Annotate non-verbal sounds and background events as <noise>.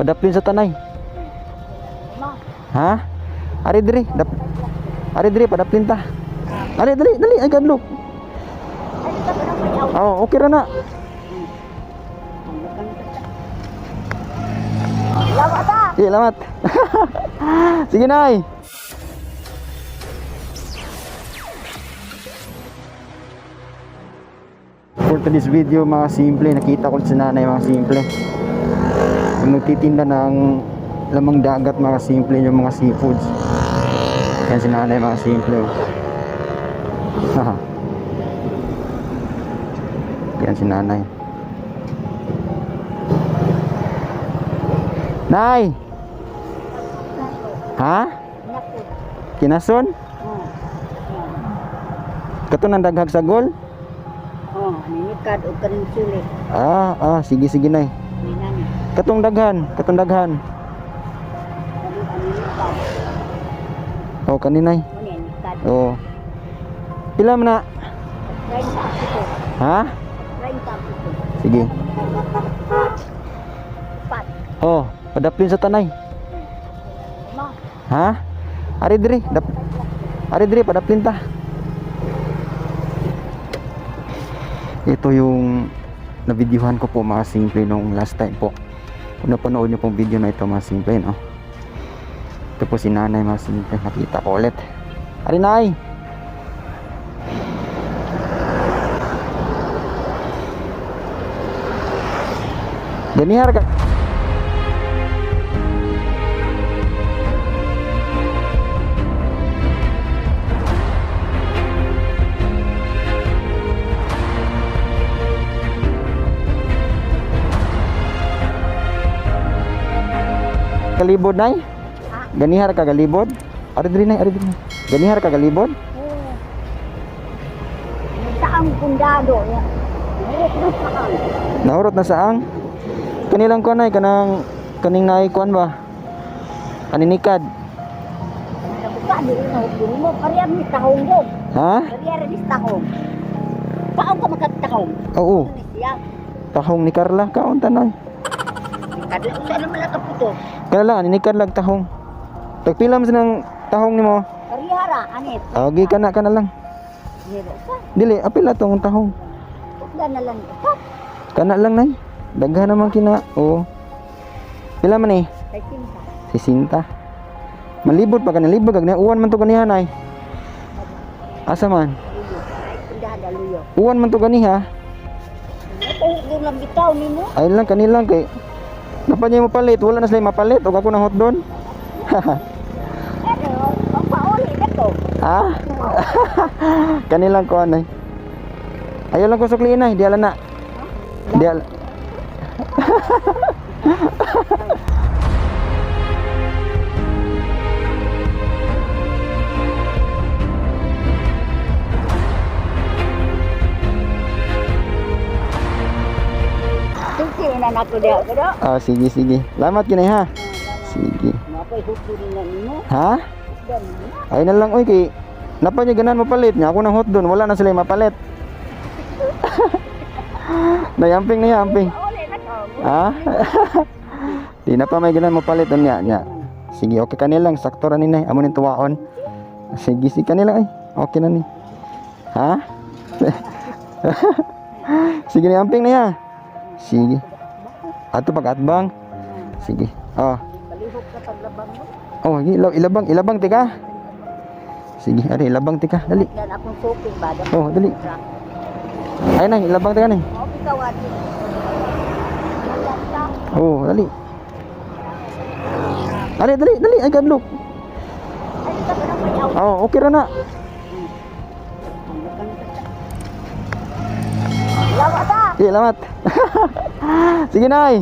Padaplin sa tanay. Ha? Ari diri, dap. Ari diri padaplin ta. Ari dali, dali ay kadlok. Oh, okay ra na. Lawa ta. Sige, salamat. <laughs> Sige, Nay. For today's video, mga simple, nakita ko si nanay mga simple. Yung nagtitinda ng lamang dagat, mga simple, yung mga seafoods. Yan si nanay mga simple. oh. Haha. Yan si nanay. Nay! Ha? Kinason? Kato nang daghag sa gol? Oh, ninikad o kanin sulit. Ah, ah, sige sige nay. Katong daghan, katong daghan. Oh, kaninay. Oh. Pila man na? Ha? Sige. Oh, padaplin sa tanay. Ha? Ari diri, dap. Ari diri padaplin ta. Ito yung nabidyuhan ko po mga simple nung last time po. Kung napanood niyo pong video na ito mga simple, no? Ito po si nanay mga simple. Nakita ko ulit. Ari nay! Ganihar ka. Kalibod nay? Ganihar ka galibod? Ari diri nay, ari diri. Ganihar ka galibod? oh. Nagtaang kundado ya. Nahurot na saang? Kanilang kuan nay kanang kaning nay kuan ba? Mo. Ha? Paong ka magkatahong? Oo. Ano? Tahong ni Carla kaon tanay. Kadla saan naman nakaputo. Kana lang aninikad lag tahong. Tagpila man ng tahong nimo. Pariyara, anit. Agi kana kana lang. Dili apila tong tahong. Pagda na lang. Kana lang nay. Daghan naman kina. Oo. Pila man eh? Kay Sinta. Si Sinta. Malibot pa kanilibot kag uwan man to kaniha nay. Asa man? Ay. Uwan man to ni mo. Ayun lang kanilang kay Napa niya mo palit, wala na sila mapalit o ako na hot doon. Ang pauli na to. ha? <laughs> kanilang ko anay. Ayaw lang ko sukliin ay, di ala na. Di ala. <laughs> Na nato diya. Pero, Ah, sige sige. Lamat kinay ha. Sige. mapay hukuri na nimo. Ha? Ay na lang oy kay Napa niya ganan mapalit niya ako na hot doon, wala na sila mapalit. <laughs> Nayamping na yamping. Ha? <laughs> Di na pa may ganan mapalit doon niya. niya. Sige, okay kanilang sakto ra ni nay. Amo ning tuwaon. Sige, sige kanila ay. Okay na ni. Ha? <laughs> sige ni amping na ya. Sige. Ato pag atbang. Sige. Oh. Palihok ka paglabang mo. Oh, ilab ilabang, ilabang tika. Sige, ari ilabang tika. Dali. Dan akong shopping ba? Dan Oh, dali. Ay na, ilabang tika ni. Mau pikawan. Oh, dali. Dali, dali, dali. Ay, mayaw? Oh, okay ra na. Sige, salamat. <laughs> Sige, Nay.